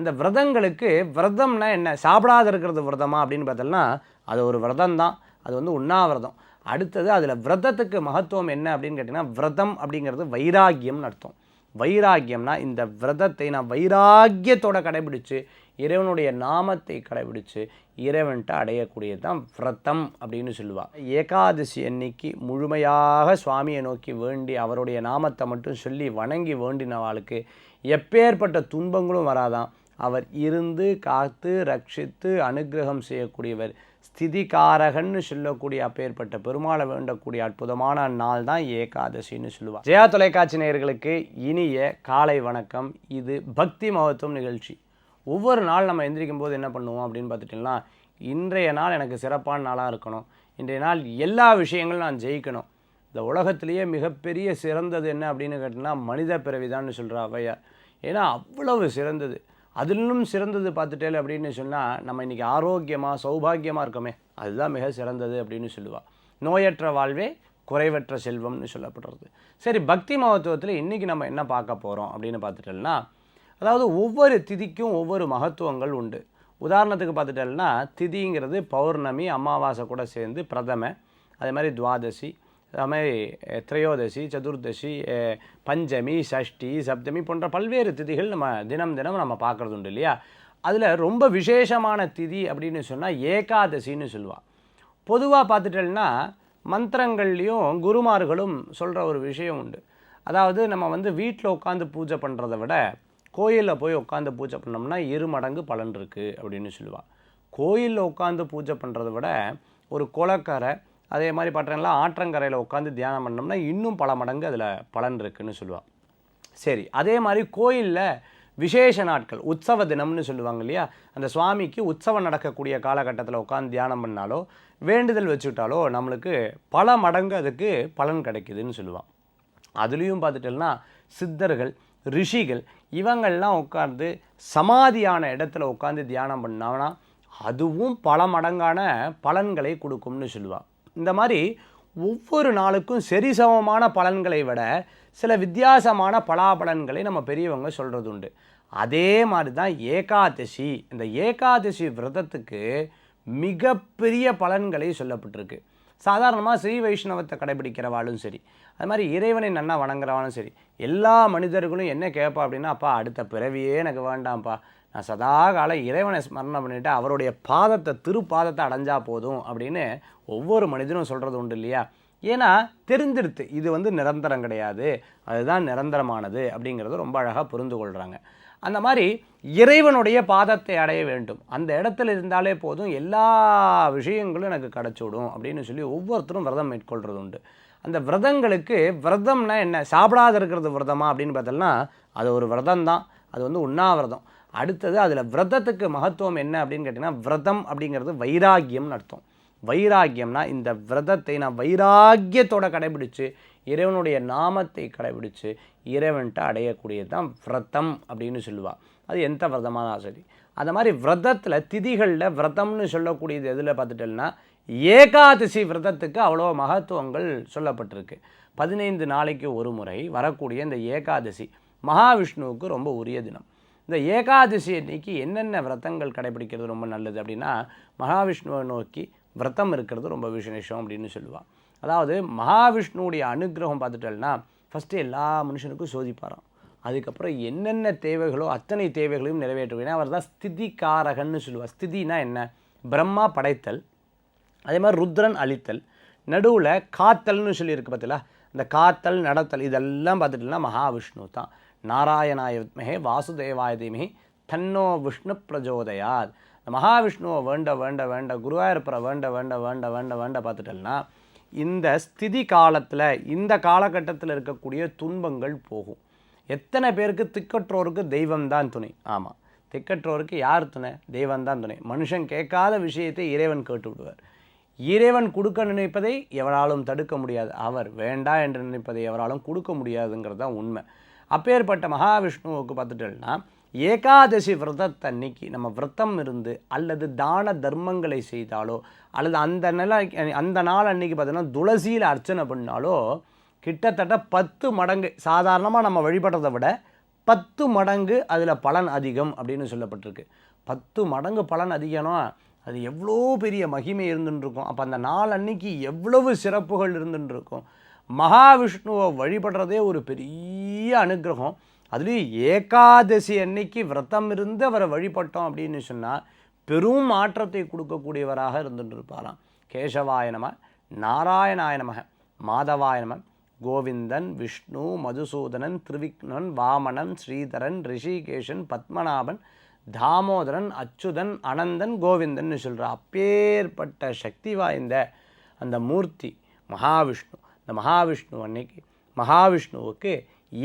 இந்த விரதங்களுக்கு விரதம்னா என்ன? சாப்பிடாத இருக்கிறது விரதமா அப்படின்னு பார்த்தோம்னா அது ஒரு விரதம் தான் அது வந்து உண்ணாவிரதம். அடுத்தது அதில் விரதத்துக்கு மகத்துவம் என்ன அப்படின்னு கேட்டிங்கன்னா விரதம் அப்படிங்கிறது வைராக்கியம்னு அர்த்தம். வைராக்கியம்னா இந்த விரதத்தை நான் வைராக்கியத்தோட கடைபிடிச்சு இறைவனுடைய நாமத்தை கடைபிடிச்சு இறைவன்ட்ட அடையக்கூடியது தான் விரதம் அப்படின்னு சொல்லுவாள் ஏகாதசி அன்னைக்கு முழுமையாக சுவாமியை நோக்கி வேண்டி அவருடைய நாமத்தை மட்டும் சொல்லி வணங்கி வேண்டினவாளுக்கு எப்பேற்பட்ட துன்பங்களும் வராதான் அவர் இருந்து காத்து ரட்சித்து அனுக்கிரகம் செய்யக்கூடியவர். ஸ்திதிகாரகன்னு சொல்லக்கூடிய அப்பேற்பட்ட பெருமாளை வேண்டக்கூடிய அற்புதமான நாள் தான் ஏகாதசின்னு சொல்லுவார். ஜெயா தொலைக்காட்சி நேயர்களுக்கு இனிய காலை வணக்கம். இது பக்தி மகத்துவம் நிகழ்ச்சி. ஒவ்வொரு நாள் நம்ம எந்திரிக்கும் போது என்ன பண்ணுவோம் அப்படின்னு பார்த்துட்டிங்கன்னா இன்றைய நாள் எனக்கு சிறப்பான நாளாக இருக்கணும். இன்றைய நாள் எல்லா விஷயங்களும் நான் ஜெயிக்கணும். இந்த உலகத்திலேயே மிகப்பெரிய சிறந்தது என்ன அப்படின்னு கேட்டிங்கன்னா மனித பிறவிதான்னு சொல்கிற அவையார். ஏன்னா அவ்வளவு சிறந்தது. அதிலும் சிறந்தது பார்த்துட்டேல அப்படின்னு சொன்னால் நம்ம இன்றைக்கி ஆரோக்கியமாக சௌபாகியமாக இருக்கோமே அதுதான் மிக சிறந்தது அப்படின்னு சொல்லுவாள் நோயற்ற வாழ்வே குறைவற்ற செல்வம்னு சொல்லப்படுறது. சரி பக்தி மகத்துவத்தில் இன்றைக்கி நம்ம என்ன பார்க்க போகிறோம் அப்படின்னு பார்த்துட்டோம்னா அதாவது ஒவ்வொரு திதிக்கும் ஒவ்வொரு மகத்துவங்கள் உண்டு. உதாரணத்துக்கு பார்த்துட்டோம்னா திதிங்கிறது பௌர்ணமி அமாவாசை கூட சேர்ந்து பிரதம அதே மாதிரி துவாதசி அது மாதிரி திரையோதசி சதுர்தசி பஞ்சமி சஷ்டி சப்தமி போன்ற பல்வேறு திதிகள் நம்ம தினம் தினம் நம்ம பார்க்குறது உண்டு இல்லையா? அதில் ரொம்ப விசேஷமான திதி அப்படின்னு சொன்னால் ஏகாதசின்னு சொல்லுவாள் பொதுவாக பார்த்துட்டோம்னா மந்திரங்கள்லேயும் குருமார்களும் சொல்கிற ஒரு விஷயம் உண்டு. அதாவது நம்ம வந்து வீட்டில் உட்காந்து பூஜை பண்ணுறத விட கோயிலில் போய் உட்காந்து பூஜை பண்ணோம்னா இரு மடங்கு பலன் இருக்குது அப்படின்னு சொல்லுவாள் கோயிலில் உட்காந்து பூஜை பண்ணுறத விட ஒரு குளக்கரை அதே மாதிரி பார்த்தீங்கன்னா ஆற்றங்கரையில் உட்காந்து தியானம் பண்ணோம்னா இன்னும் பல மடங்கு அதில் பலன் இருக்குன்னு சொல்லுவாள் சரி அதே மாதிரி கோயிலில் விசேஷ நாட்கள் உற்சவ தினம்னு சொல்லுவாங்க இல்லையா? அந்த சுவாமிக்கு உற்சவம் நடக்கக்கூடிய காலகட்டத்தில் உட்காந்து தியானம் பண்ணாலோ வேண்டுதல் வச்சுக்கிட்டாலோ நம்மளுக்கு பல மடங்கு அதுக்கு பலன் கிடைக்குதுன்னு சொல்லுவான் அதுலேயும் பார்த்துட்டோம்னா சித்தர்கள் ரிஷிகள் இவங்கள்லாம் உட்கார்ந்து சமாதியான இடத்துல உட்காந்து தியானம் பண்ணாங்கன்னா அதுவும் பல மடங்கான பலன்களை கொடுக்கும்னு சொல்லுவாள் இந்த மாதிரி ஒவ்வொரு நாளுக்கும் சரிசமமான பலன்களை விட சில வித்தியாசமான பலாபலன்களை நம்ம பெரியவங்க சொல்கிறது உண்டு. அதே மாதிரி தான் ஏகாதசி. இந்த ஏகாதசி விரதத்துக்கு மிகப்பெரிய பலன்களை சொல்லப்பட்டிருக்கு. சாதாரணமாக ஸ்ரீ வைஷ்ணவத்தை கடைபிடிக்கிறவாளும் சரி அது மாதிரி இறைவனை நன்னா வணங்குறவாலும் சரி எல்லா மனிதர்களும் என்ன கேட்பா அப்படின்னா அப்பா அடுத்த பிறவியே எனக்கு வேண்டாம்ப்பா. நான் சதா கால இறைவனை ஸ்மரணம் பண்ணிவிட்டு அவருடைய பாதத்தை திருப்பாதத்தை அடைஞ்சா போதும் அப்படின்னு ஒவ்வொரு மனிதனும் சொல்கிறது உண்டு இல்லையா? ஏன்னா தெரிஞ்சிருத்து இது வந்து நிரந்தரம் கிடையாது. அதுதான் நிரந்தரமானது அப்படிங்கிறது ரொம்ப அழகாக புரிந்து கொள்கிறாங்க அந்த மாதிரி இறைவனுடைய பாதத்தை அடைய வேண்டும். அந்த இடத்துல இருந்தாலே போதும் எல்லா விஷயங்களும் எனக்கு கிடச்சிடும் அப்படின்னு சொல்லி ஒவ்வொருத்தரும் விரதம் மேற்கொள்கிறது உண்டு. அந்த விரதங்களுக்கு விரதம்னா என்ன? சாப்பிடாத இருக்கிறது விரதமா அப்படின்னு பார்த்தோம்னா அது ஒரு விரதம் தான் அது வந்து உண்ணாவிரதம். அடுத்தது அதில் விரதத்துக்கு மகத்துவம் என்ன அப்படின்னு கேட்டிங்கன்னா விரதம் அப்படிங்கிறது வைராகியம்னு அர்த்தம். வைராகியம்னா இந்த விரதத்தை நான் வைராக்கியத்தோட கடைபிடிச்சு இறைவனுடைய நாமத்தை கடைபிடிச்சு இறைவன்ட்ட அடையக்கூடியது தான் விரதம் அப்படின்னு சொல்லுவாள் அது எந்த விரதமாக தான் சரி. அந்த மாதிரி விரதத்தில் திதிகளில் விரதம்னு சொல்லக்கூடியது எதில் பார்த்துட்டோம்னா ஏகாதசி விரதத்துக்கு அவ்வளோ மகத்துவங்கள் சொல்லப்பட்டிருக்கு. பதினைந்து நாளைக்கு ஒரு முறை வரக்கூடிய இந்த ஏகாதசி மகாவிஷ்ணுவுக்கு ரொம்ப உரிய தினம். இந்த ஏகாதசி அன்னைக்கு என்னென்ன விரதங்கள் கடைபிடிக்கிறது ரொம்ப நல்லது அப்படின்னா மகாவிஷ்ணுவை நோக்கி விரதம் இருக்கிறது ரொம்ப விசேஷம் அப்படின்னு சொல்லுவாள் அதாவது மகாவிஷ்ணுவுடைய அனுக்கிரகம் பார்த்துட்டோம்னா ஃபஸ்ட்டு எல்லா மனுஷனுக்கும் சோதிப்பாராம். அதுக்கப்புறம் என்னென்ன தேவைகளோ அத்தனை தேவைகளையும் நிறைவேற்றுவேன். அவர் தான் ஸ்திதிகாரகன்னு சொல்லுவார். ஸ்திதினா என்ன? பிரம்மா படைத்தல் அதே மாதிரி ருத்ரன் அழித்தல் நடுவில் காத்தல்னு சொல்லியிருக்கு பார்த்தீங்களா? இந்த காத்தல் நடத்தல் இதெல்லாம் பார்த்துட்டோம்னா மகாவிஷ்ணு தான். நாராயணாய வித்மகே வாசுதேவாய தீமகி தன்னோ விஷ்ணு பிரஜோதயாத். மகாவிஷ்ணுவை வேண்ட வேண்ட வேண்ட குருவாயிருப்பரை வேண்ட வேண்ட வேண்ட வேண்ட வேண்ட பார்த்துட்டோம்னா இந்த ஸ்திதி காலத்தில் இந்த காலகட்டத்தில் இருக்கக்கூடிய துன்பங்கள் போகும். எத்தனை பேருக்கு திக்கற்றோருக்கு தெய்வம் தான் துணை? ஆமாம் திக்கற்றோருக்கு யார் துணை? தெய்வம் தான் துணை. மனுஷன் கேட்காத விஷயத்தை இறைவன் கேட்டு விடுவார் இறைவன் கொடுக்க நினைப்பதை எவராலும் தடுக்க முடியாது. அவர் வேண்டாம் என்று நினைப்பதை எவராலும் கொடுக்க முடியாதுங்கிறது தான் உண்மை. அப்பேற்பட்ட மகாவிஷ்ணுவுக்கு பார்த்துட்டோம்னா ஏகாதசி விரதத்தன்னைக்கு நம்ம விரதம் இருந்து அல்லது தான தர்மங்களை செய்தாலோ அல்லது அந்த நில அந்த நாள் அன்னைக்கு பார்த்தீங்கன்னா துளசியில் அர்ச்சனை பண்ணாலோ கிட்டத்தட்ட பத்து மடங்கு சாதாரணமாக நம்ம வழிபடுறதை விட பத்து மடங்கு அதில் பலன் அதிகம் அப்படின்னு சொல்லப்பட்டிருக்கு. பத்து மடங்கு பலன் அதிகம்னா அது எவ்வளோ பெரிய மகிமை இருந்துன்னுருக்கும் அப்போ அந்த நாள் அன்னைக்கு எவ்வளவு சிறப்புகள் இருந்துன்னு இருக்கும் மகாவிஷ்ணுவை வழிபடுறதே ஒரு பெரிய அனுகிரகம். அதுலேயும் ஏகாதசி அன்னைக்கு விரதம் இருந்து அவரை வழிபட்டோம் அப்படின்னு சொன்னால் பெரும் மாற்றத்தை கொடுக்கக்கூடியவராக இருந்துட்டு இருப்பாராம் கேசவாய நம நாராயணாய நமக மாதவாய நம கோவிந்தன் விஷ்ணு மதுசூதனன் திருவிக்னன் வாமனன் ஸ்ரீதரன் ரிஷிகேஷன் பத்மநாபன் தாமோதரன் அச்சுதன் அனந்தன் கோவிந்தன் சொல்கிற அப்பேற்பட்ட சக்தி வாய்ந்த அந்த மூர்த்தி மகாவிஷ்ணு. இந்த மகாவிஷ்ணு அன்னைக்கு மகாவிஷ்ணுவுக்கு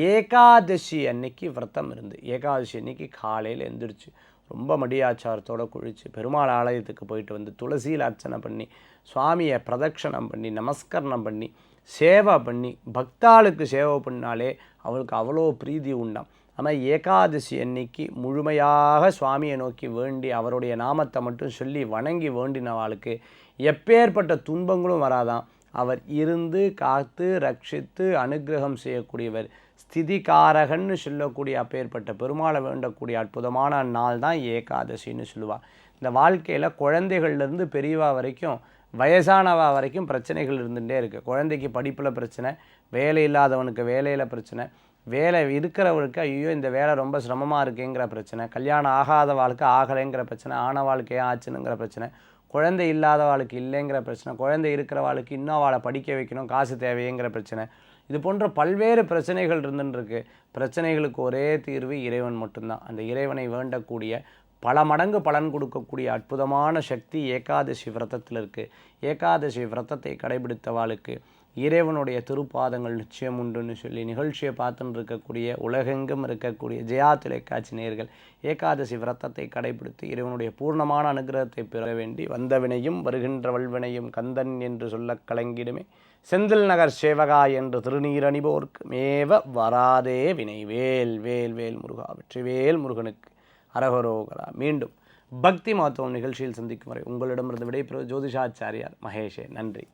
ஏகாதசி அன்னைக்கு விரதம் இருந்து ஏகாதசி அன்னைக்கு காலையில் எந்திரிச்சு ரொம்ப மடியாச்சாரத்தோடு குழித்து பெருமாள் ஆலயத்துக்கு போயிட்டு வந்து துளசியில் அர்ச்சனை பண்ணி சுவாமியை பிரதட்சணம் பண்ணி நமஸ்கரணம் பண்ணி சேவை பண்ணி பக்தாளுக்கு சேவை பண்ணாலே அவளுக்கு அவ்வளோ பிரீதி உண்டாம். ஆனால் ஏகாதசி அன்னைக்கு முழுமையாக சுவாமியை நோக்கி வேண்டி அவருடைய நாமத்தை மட்டும் சொல்லி வணங்கி வேண்டினவாளுக்கு எப்பேற்பட்ட துன்பங்களும் வராதான் அவர் இருந்து காத்து ரட்சித்து அனுகிரகம் செய்யக்கூடியவர். ஸ்திதிகாரகன்னு சொல்லக்கூடிய அப்பேற்பட்ட பெருமாளை வேண்டக்கூடிய அற்புதமான நாள் தான் ஏகாதசின்னு சொல்லுவாள் இந்த வாழ்க்கையில் குழந்தைகள்லேருந்து பெரியவா வரைக்கும் வயசானவா வரைக்கும் பிரச்சனைகள் இருந்துகிட்டே இருக்குது குழந்தைக்கு படிப்பில் பிரச்சனை வேலை இல்லாதவனுக்கு வேலையில் பிரச்சனை வேலை இருக்கிறவருக்கு ஐயோ இந்த வேலை ரொம்ப சிரமமாக இருக்குங்கிற பிரச்சனை கல்யாணம் ஆகாத வாழ்க்கை ஆகலைங்கிற பிரச்சனை ஆன வாழ்க்கையே ஆச்சுனுங்கிற பிரச்சனை குழந்தை இல்லாதவாளுக்கு இல்லைங்கிற பிரச்சனை குழந்தை இருக்கிறவாளுக்கு இன்னும் அவளை படிக்க வைக்கணும் காசு தேவைங்கிற பிரச்சனை. இது போன்ற பல்வேறு பிரச்சனைகள் இருந்துருக்கு பிரச்சனைகளுக்கு ஒரே தீர்வு இறைவன் மட்டும்தான். அந்த இறைவனை வேண்டக்கூடிய பல மடங்கு பலன் கொடுக்கக்கூடிய அற்புதமான சக்தி ஏகாதசி விரதத்தில் இருக்குது ஏகாதசி விரதத்தை கடைபிடித்தவாளுக்கு இறைவனுடைய திருப்பாதங்கள் நிச்சயம் உண்டுன்னு சொல்லி நிகழ்ச்சியை பார்த்துன்னு இருக்கக்கூடிய உலகெங்கும் இருக்கக்கூடிய ஜெயா தொலைக்காட்சி நேர்கள் ஏகாதசி விரத்தத்தை கடைபிடித்து இறைவனுடைய பூர்ணமான அனுகிரகத்தை பெற வேண்டி வந்தவினையும் வருகின்ற வல்வினையும் கந்தன் என்று சொல்ல கலங்கிடுமே. செந்தில் நகர் சேவகா என்று திருநீரணிபோர்க்கு மேவ வராதே வினை வேல் வேல் வேல் முருகா வெற்றிவேல் முருகனுக்கு அரகரோகரா. மீண்டும் பக்தி மாத்தோம் நிகழ்ச்சியில் சந்திக்கும் வரை உங்களிடமிருந்து விடைபெறுவது ஜோதிஷாச்சாரியார் மகேஷே. நன்றி.